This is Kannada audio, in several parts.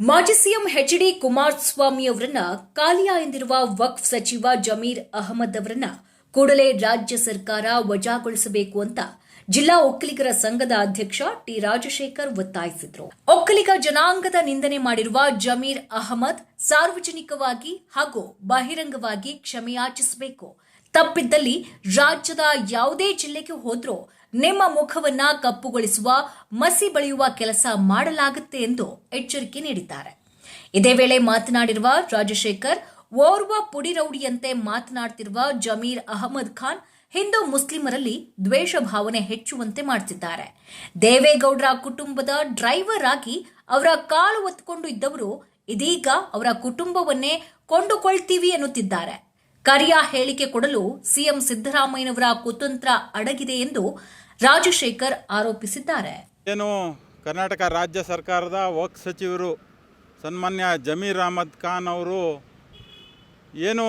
ಮಾಜಿ ಸಿಎಂ ಎಚ್ ಡಿ ಕುಮಾರಸ್ವಾಮಿ ಅವರನ್ನ ಕಾಲಿಯಾ ಎಂದಿರುವ ವಕ್ಫ್ ಸಚಿವ ಜಮೀರ್ ಅಹಮದ್ ಅವರನ್ನ ಕೂಡಲೇ ರಾಜ್ಯ ಸರ್ಕಾರ ವಜಾಗೊಳಿಸಬೇಕು ಅಂತ ಜಿಲ್ಲಾ ಒಕ್ಕಲಿಗರ ಸಂಘದ ಅಧ್ಯಕ್ಷ ಟಿ ರಾಜಶೇಖರ್ ಒತ್ತಾಯಿಸಿದ್ರು. ಒಕ್ಕಲಿಗ ಜನಾಂಗದ ನಿಂದನೆ ಮಾಡಿರುವ ಜಮೀರ್ ಅಹಮದ್ ಸಾರ್ವಜನಿಕವಾಗಿ ಹಾಗೂ ಬಹಿರಂಗವಾಗಿ ಕ್ಷಮೆಯಾಚಿಸಬೇಕು. ತಪ್ಪಿದ್ದಲ್ಲಿ ರಾಜ್ಯದ ಯಾವುದೇ ಜಿಲ್ಲೆಗೆ ಹೋದ್ರೂ ನಿಮ್ಮ ಮುಖವನ್ನ ಕಪ್ಪುಗೊಳಿಸುವ, ಮಸಿ ಬಳಿಯುವ ಕೆಲಸ ಮಾಡಲಾಗುತ್ತೆ ಎಂದು ಎಚ್ಚರಿಕೆ ನೀಡಿದ್ದಾರೆ. ಇದೇ ವೇಳೆ ಮಾತನಾಡಿರುವ ರಾಜಶೇಖರ್, ಓರ್ವ ಪುಡಿ ರೌಡಿಯಂತೆ ಮಾತನಾಡ್ತಿರುವ ಜಮೀರ್ ಅಹಮದ್ ಖಾನ್ ಹಿಂದೂ ಮುಸ್ಲಿಮರಲ್ಲಿ ದ್ವೇಷ ಭಾವನೆ ಹೆಚ್ಚುವಂತೆ ಮಾಡ್ತಿದ್ದಾರೆ. ದೇವೇಗೌಡರ ಕುಟುಂಬದ ಡ್ರೈವರ್ ಆಗಿ ಅವರ ಕಾಲು ಒತ್ಕೊಂಡು ಇದ್ದವರು ಇದೀಗ ಅವರ ಕುಟುಂಬವನ್ನೇ ಕೊಂಡುಕೊಳ್ತೀವಿ ಎನ್ನುತ್ತಿದ್ದಾರೆ. ಕರಿಯ ಹೇಳಿಕೆ ಕೊಡಲು ಸಿಎಂ ಸಿದ್ದರಾಮಯ್ಯನವರ ಕುತಂತ್ರ ಅಡಗಿದೆ ಎಂದು ರಾಜಶೇಖರ್ ಆರೋಪಿಸಿದ್ದಾರೆ. ಏನು ಕರ್ನಾಟಕ ರಾಜ್ಯ ಸರ್ಕಾರದ ವಕ್ ಸಚಿವರು ಸನ್ಮಾನ್ಯ ಜಮೀರ್ ಅಹಮದ್ ಖಾನ್ ಅವರು ಏನು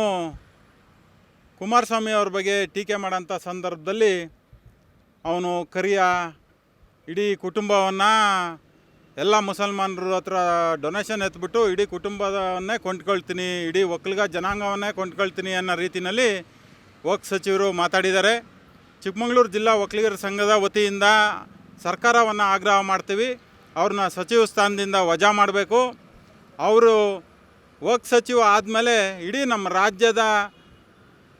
ಕುಮಾರಸ್ವಾಮಿ ಅವ್ರ ಬಗ್ಗೆ ಟೀಕೆ ಮಾಡೋಂಥ ಸಂದರ್ಭದಲ್ಲಿ ಅವನು ಕರಿಯ ಇಡೀ ಕುಟುಂಬವನ್ನು ಎಲ್ಲ ಮುಸಲ್ಮಾನರು ಹತ್ರ ಡೊನೇಷನ್ ಎತ್ಬಿಟ್ಟು ಇಡೀ ಕುಟುಂಬವನ್ನೇ ಕೊಂಡ್ಕೊಳ್ತೀನಿ, ಇಡೀ ಒಕ್ಕಲಿಗ ಜನಾಂಗವನ್ನೇ ಕೊಂಡ್ಕೊಳ್ತೀನಿ ಅನ್ನೋ ರೀತಿಯಲ್ಲಿ ಒಕ್ ಸಚಿವರು ಮಾತಾಡಿದ್ದಾರೆ. ಚಿಕ್ಕಮಗಳೂರು ಜಿಲ್ಲಾ ಒಕ್ಕಲಿಗರ ಸಂಘದ ವತಿಯಿಂದ ಸರ್ಕಾರವನ್ನು ಆಗ್ರಹ ಮಾಡ್ತೀವಿ. ಅವ್ರನ್ನ ಸಚಿವ ಸ್ಥಾನದಿಂದ ವಜಾ ಮಾಡಬೇಕು. ಅವರು ಒಕ್ ಸಚಿವ ಆದಮೇಲೆ ಇಡೀ ನಮ್ಮ ರಾಜ್ಯದ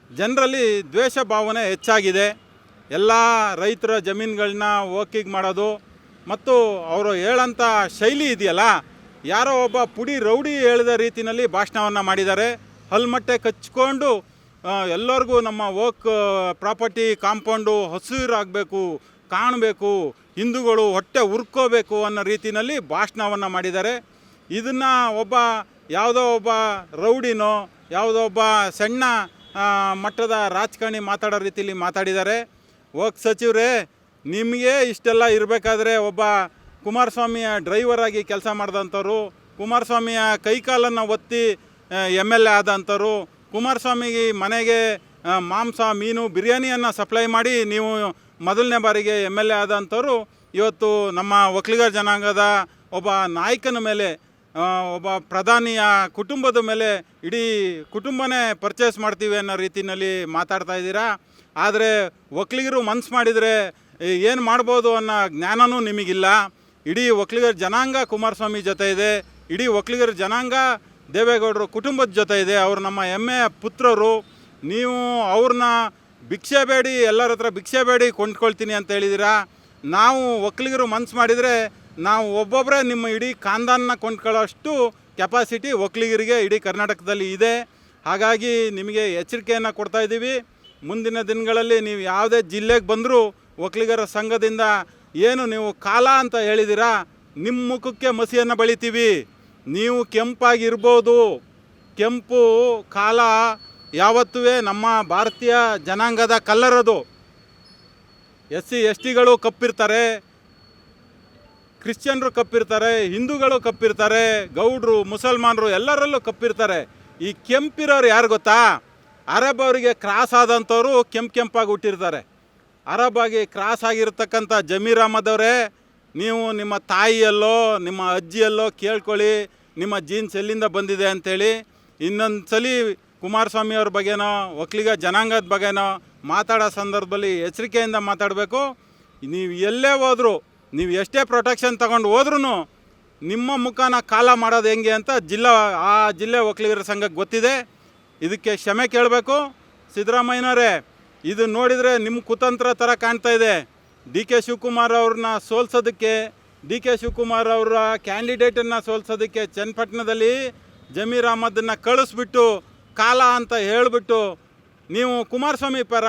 ಜನರಲ್ಲಿ ದ್ವೇಷ ಭಾವನೆ ಹೆಚ್ಚಾಗಿದೆ. ಎಲ್ಲ ರೈತರ ಜಮೀನುಗಳನ್ನ ಓಕಿಗೆ ಮಾಡೋದು ಮತ್ತು ಅವರು ಹೇಳಂಥ ಶೈಲಿ ಇದೆಯಲ್ಲ, ಯಾರೋ ಒಬ್ಬ ಪುಡಿ ರೌಡಿ ಹೇಳಿದ ರೀತಿಯಲ್ಲಿ ಭಾಷಣವನ್ನು ಮಾಡಿದ್ದಾರೆ. ಹಲ್ಮಟ್ಟೆ ಕಚ್ಕೊಂಡು ಎಲ್ಲರಿಗೂ ನಮ್ಮ ವರ್ಕ್ ಪ್ರಾಪರ್ಟಿ ಕಾಂಪೌಂಡು ಹಸಿರಾಗಬೇಕು ಕಾಣಬೇಕು, ಹಿಂದೂಗಳು ಹೊಟ್ಟೆ ಉರ್ಕೋಬೇಕು ಅನ್ನೋ ರೀತಿಯಲ್ಲಿ ಭಾಷಣವನ್ನು ಮಾಡಿದ್ದಾರೆ. ಇದನ್ನು ಒಬ್ಬ ಯಾವುದೋ ಒಬ್ಬ ರೌಡಿನೋ, ಯಾವುದೋ ಒಬ್ಬ ಸಣ್ಣ ಮಟ್ಟದ ರಾಜಕಾರಣಿ ಮಾತಾಡೋ ರೀತಿಯಲ್ಲಿ ಮಾತಾಡಿದ್ದಾರೆ. ವರ್ಕ್ ಸಚಿವರೇ ನಿಮಗೆ ಇಷ್ಟೆಲ್ಲ ಇರಬೇಕಾದ್ರೆ ಒಬ್ಬ ಕುಮಾರಸ್ವಾಮಿಯ ಡ್ರೈವರ್ ಆಗಿ ಕೆಲಸ ಮಾಡಿದಂಥವ್ರು, ಕುಮಾರಸ್ವಾಮಿಯ ಕೈಕಾಲನ್ನು ಒತ್ತಿ ಎಂ ಎಲ್ ಎ ಆದಂಥವ್ರು, ಕುಮಾರಸ್ವಾಮಿಗೆ ಮನೆಗೆ ಮಾಂಸ, ಮೀನು, ಬಿರಿಯಾನಿಯನ್ನು ಸಪ್ಲೈ ಮಾಡಿ ನೀವು ಮೊದಲನೇ ಬಾರಿಗೆ ಎಂ ಎಲ್ ಎ ಆದಂಥವ್ರು, ಇವತ್ತು ನಮ್ಮ ಒಕ್ಕಲಿಗರ ಜನಾಂಗದ ಒಬ್ಬ ನಾಯಕನ ಮೇಲೆ ಒಬ್ಬ ಪ್ರಧಾನಿಯ ಕುಟುಂಬದ ಮೇಲೆ ಇಡೀ ಕುಟುಂಬನೇ ಪರ್ಚೇಸ್ ಮಾಡ್ತೀವಿ ಅನ್ನೋ ರೀತಿಯಲ್ಲಿ ಮಾತಾಡ್ತಾ ಇದ್ದೀರಾ. ಆದರೆ ಒಕ್ಕಲಿಗರು ಮನ್ಸು ಮಾಡಿದರೆ ಏನು ಮಾಡ್ಬೋದು ಅನ್ನೋ ಜ್ಞಾನನೂ ನಿಮಗಿಲ್ಲ. ಇಡೀ ಒಕ್ಕಲಿಗರ ಜನಾಂಗ ಕುಮಾರಸ್ವಾಮಿ ಜೊತೆ ಇದೆ. ಇಡೀ ಒಕ್ಕಲಿಗರ ಜನಾಂಗ ದೇವೇಗೌಡರು ಕುಟುಂಬದ ಜೊತೆ ಇದೆ. ಅವರು ನಮ್ಮ ಹೆಮ್ಮೆಯ ಪುತ್ರರು. ನೀವು ಅವ್ರನ್ನ ಭಿಕ್ಷೆ ಬೇಡಿ, ಎಲ್ಲರ ಹತ್ರ ಭಿಕ್ಷೆ ಬೇಡಿ ಕೊಂಡ್ಕೊಳ್ತೀನಿ ಅಂತ ಹೇಳಿದ್ದೀರಾ ನಾವು ಒಕ್ಕಲಿಗರು ಮನ್ಸು ಮಾಡಿದರೆ ನಾವು ಒಬ್ಬೊಬ್ಬರೇ ನಿಮ್ಮ ಇಡೀ ಕಾಂದಾನ್ನ ಕೊಂಡ್ಕೊಳ್ಳೋಷ್ಟು ಕೆಪಾಸಿಟಿ ಒಕ್ಕಲಿಗರಿಗೆ ಇಡೀ ಕರ್ನಾಟಕದಲ್ಲಿ ಇದೆ. ಹಾಗಾಗಿ ನಿಮಗೆ ಎಚ್ಚರಿಕೆಯನ್ನು ಕೊಡ್ತಾ ಇದ್ದೀವಿ. ಮುಂದಿನ ದಿನಗಳಲ್ಲಿ ನೀವು ಯಾವುದೇ ಜಿಲ್ಲೆಗೆ ಬಂದರೂ ಒಕ್ಕಲಿಗರ ಸಂಘದಿಂದ ಏನು ನೀವು ಕಾಲ ಅಂತ ಹೇಳಿದಿರಾ? ನಿಮ್ಮ ಮುಖಕ್ಕೆ ಮಸಿಯನ್ನು ಬಳಿತೀವಿ. ನೀವು ಕೆಂಪಾಗಿರ್ಬೋದು. ಕೆಂಪು ಕಾಲ ಯಾವತ್ತೂ ನಮ್ಮ ಭಾರತೀಯ ಜನಾಂಗದ ಕಲ್ಲರದು. ಎಸ್ ಸಿ ಎಸ್ ಟಿಗಳು ಕಪ್ಪಿರ್ತಾರೆ. ಕ್ರಿಶ್ಚಿಯನ್ರು ಕಪ್ಪಿರ್ತಾರೆ. ಹಿಂದೂಗಳು ಕಪ್ಪಿರ್ತಾರೆ. ಗೌಡ್ರು, ಮುಸಲ್ಮಾನರು ಎಲ್ಲರಲ್ಲೂ ಕಪ್ಪಿರ್ತಾರೆ. ಈ ಕೆಂಪಿರೋರು ಯಾರು ಗೊತ್ತಾ? ಅರಬ್ ಅವರಿಗೆ ಕ್ರಾಸ್ ಆದಂಥವ್ರು ಕೆಂಪು ಕೆಂಪಾಗಿ ಹುಟ್ಟಿರ್ತಾರೆ. ಅರಬ್ ಆಗಿ ಕ್ರಾಸ್ ಆಗಿರತಕ್ಕಂಥ ಜಮೀರ್ ಅಹಮದ್ ಅವರೇ ನೀವು ನಿಮ್ಮ ತಾಯಿಯಲ್ಲೋ, ನಿಮ್ಮ ಅಜ್ಜಿಯಲ್ಲೋ ಕೇಳ್ಕೊಳ್ಳಿ, ನಿಮ್ಮ ಜೀನ್ಸ್ ಎಲ್ಲಿಂದ ಬಂದಿದೆ ಅಂಥೇಳಿ ಇನ್ನೊಂದು ಸಲ ಕುಮಾರಸ್ವಾಮಿ ಅವ್ರ ಬಗ್ಗೆನೋ, ಒಕ್ಕಲಿಗ ಜನಾಂಗದ ಬಗ್ಗೆನೋ ಮಾತಾಡೋ ಸಂದರ್ಭದಲ್ಲಿ ಎಚ್ಚರಿಕೆಯಿಂದ ಮಾತಾಡಬೇಕು. ನೀವು ಎಲ್ಲೇ ಹೋದರೂ, ನೀವು ಎಷ್ಟೇ ಪ್ರೊಟೆಕ್ಷನ್ ತಗೊಂಡು ಹೋದ್ರೂ ನಿಮ್ಮ ಮುಖನ ಕಾಲ ಮಾಡೋದು ಹೆಂಗೆ ಅಂತ ಜಿಲ್ಲಾ, ಆ ಜಿಲ್ಲೆ ಒಕ್ಕಲಿಗರ ಸಂಘಕ್ಕೆ ಗೊತ್ತಿದೆ. ಇದಕ್ಕೆ ಕ್ಷಮೆ ಕೇಳಬೇಕು. ಸಿದ್ದರಾಮಯ್ಯನವರೇ ಇದು ನೋಡಿದರೆ ನಿಮ್ಮ ಕುತಂತ್ರ ಥರ ಕಾಣ್ತಾ ಇದೆ. ಡಿ ಕೆ ಶಿವಕುಮಾರ್ ಅವ್ರನ್ನ ಸೋಲ್ಸೋದಕ್ಕೆ, ಡಿ ಕೆ ಶಿವಕುಮಾರ್ ಅವರ ಕ್ಯಾಂಡಿಡೇಟನ್ನು ಸೋಲ್ಸೋದಕ್ಕೆ ಚನ್ನಪಟ್ಟಣದಲ್ಲಿ ಜಮೀರ್ ಅಹಮದನ್ನು ಕಳಿಸ್ಬಿಟ್ಟು ಕಾಲ ಅಂತ ಹೇಳಿಬಿಟ್ಟು ನೀವು ಕುಮಾರಸ್ವಾಮಿ ಪರ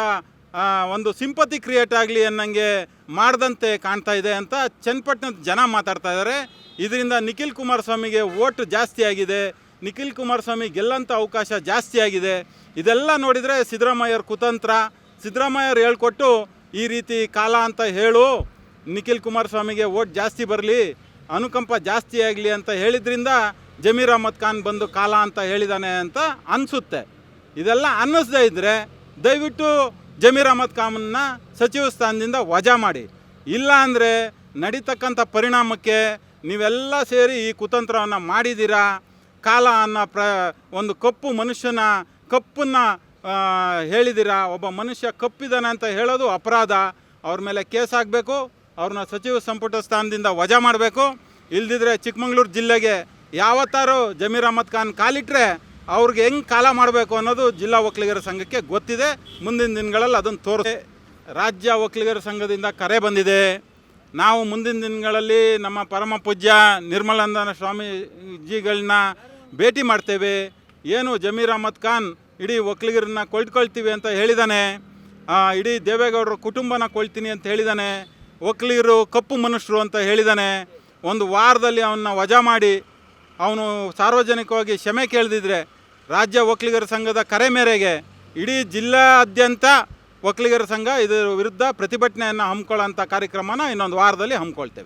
ಒಂದು ಸಿಂಪತಿ ಕ್ರಿಯೇಟ್ ಆಗಲಿ ಅನ್ನಂಗೆ ಮಾಡ್ದಂತೆ ಕಾಣ್ತಾ ಇದೆ ಅಂತ ಚನ್ನಪಟ್ಟಣದ ಜನ ಮಾತಾಡ್ತಾ ಇದ್ದಾರೆ. ಇದರಿಂದ ನಿಖಿಲ್ ಕುಮಾರಸ್ವಾಮಿಗೆ ಓಟ್ ಜಾಸ್ತಿ ಆಗಿದೆ. ನಿಖಿಲ್ ಕುಮಾರಸ್ವಾಮಿ ಗೆಲ್ಲಂಥ ಅವಕಾಶ ಜಾಸ್ತಿ ಆಗಿದೆ. ಇದೆಲ್ಲ ನೋಡಿದರೆ ಸಿದ್ದರಾಮಯ್ಯವ್ರ ಕುತಂತ್ರ ಸಿದ್ದರಾಮಯ್ಯವ್ರು ಹೇಳ್ಕೊಟ್ಟು ಈ ರೀತಿ ಕಾಲ ಅಂತ ಹೇಳು, ನಿಖಿಲ್ ಕುಮಾರಸ್ವಾಮಿಗೆ ಓಟ್ ಜಾಸ್ತಿ ಬರಲಿ, ಅನುಕಂಪ ಜಾಸ್ತಿ ಆಗಲಿ ಅಂತ ಹೇಳಿದ್ರಿಂದ ಜಮೀರ್ ಅಹಮದ್ ಖಾನ್ ಬಂದು ಕಾಲ ಅಂತ ಹೇಳಿದಾನೆ ಅಂತ ಅನಿಸುತ್ತೆ. ಇದೆಲ್ಲ ಅನ್ನಿಸ್ದೇ ಇದ್ದರೆ ದಯವಿಟ್ಟು ಜಮೀರ್ ಅಹಮದ್ ಖಾನ್ನ ಸಚಿವ ಸ್ಥಾನದಿಂದ ವಜಾ ಮಾಡಿ. ಇಲ್ಲ ಅಂದರೆ ನಡೀತಕ್ಕಂಥ ಪರಿಣಾಮಕ್ಕೆ ನೀವೆಲ್ಲ ಸೇರಿ ಈ ಕುತಂತ್ರವನ್ನು ಮಾಡಿದ್ದೀರಾ ಕಾಲ ಅನ್ನೋ ಪ್ರ, ಒಂದು ಕಪ್ಪು ಮನುಷ್ಯನ ಕಪ್ಪನ್ನು ಹೇಳಿದ್ದೀರಾ ಒಬ್ಬ ಮನುಷ್ಯ ಕಪ್ಪಿದ್ದಾನೆ ಅಂತ ಹೇಳೋದು ಅಪರಾಧ. ಅವ್ರ ಮೇಲೆ ಕೇಸ್ ಆಗಬೇಕು ಅವ್ರನ್ನ ಸಚಿವ ಸಂಪುಟ ಸ್ಥಾನದಿಂದ ವಜಾ ಮಾಡಬೇಕು. ಇಲ್ದಿದ್ರೆ ಚಿಕ್ಕಮಂಗ್ಳೂರು ಜಿಲ್ಲೆಗೆ ಯಾವತ್ತಾರು ಜಮೀರ್ ಅಹಮದ್ ಖಾನ್ ಕಾಲಿಟ್ಟರೆ ಅವ್ರಿಗೆ ಹೆಂಗೆ ಕಾಲ ಮಾಡಬೇಕು ಅನ್ನೋದು ಜಿಲ್ಲಾ ಒಕ್ಕಲಿಗರ ಸಂಘಕ್ಕೆ ಗೊತ್ತಿದೆ. ಮುಂದಿನ ದಿನಗಳಲ್ಲಿ ಅದನ್ನು ತೋರಿಸಿ ರಾಜ್ಯ ಒಕ್ಕಲಿಗರ ಸಂಘದಿಂದ ಕರೆ ಬಂದಿದೆ. ನಾವು ಮುಂದಿನ ದಿನಗಳಲ್ಲಿ ನಮ್ಮ ಪರಮ ಪೂಜ್ಯ ನಿರ್ಮಲಾನಂದನ ಸ್ವಾಮೀಜಿಗಳನ್ನ ಭೇಟಿ ಮಾಡ್ತೇವೆ. ಏನು ಜಮೀರ್ ಅಹಮದ್ ಖಾನ್ ಇಡೀ ಒಕ್ಕಲಿಗರನ್ನ ಕೊಳ್ತುಕೊಳ್ತೀವಿ ಅಂತ ಹೇಳಿದ್ದಾನೆ ಇಡೀ ದೇವೇಗೌಡರ ಕುಟುಂಬನ ಕೊಳ್ತೀನಿ ಅಂತ ಹೇಳಿದ್ದಾನೆ ಒಕ್ಕಲಿಗರು ಕಪ್ಪು ಮನುಷ್ಯರು ಅಂತ ಹೇಳಿದ್ದಾನೆ ಒಂದು ವಾರದಲ್ಲಿ ಅವನ್ನ ವಜಾ ಮಾಡಿ ಅವನು ಸಾರ್ವಜನಿಕವಾಗಿ ಕ್ಷಮೆ ಕೇಳದಿದ್ರೆ ರಾಜ್ಯ ಒಕ್ಕಲಿಗರ ಸಂಘದ ಕರೆ ಮೇರೆಗೆ ಇಡೀ ಜಿಲ್ಲಾದ್ಯಂತ ಒಕ್ಕಲಿಗರ ಸಂಘ ಇದರ ವಿರುದ್ಧ ಪ್ರತಿಭಟನೆಯನ್ನು ಹಮ್ಮಿಕೊಳ್ಳೋಂಥ ಕಾರ್ಯಕ್ರಮನ ಇನ್ನೊಂದು ವಾರದಲ್ಲಿ ಹಮ್ಮಿಕೊಳ್ತೇವೆ.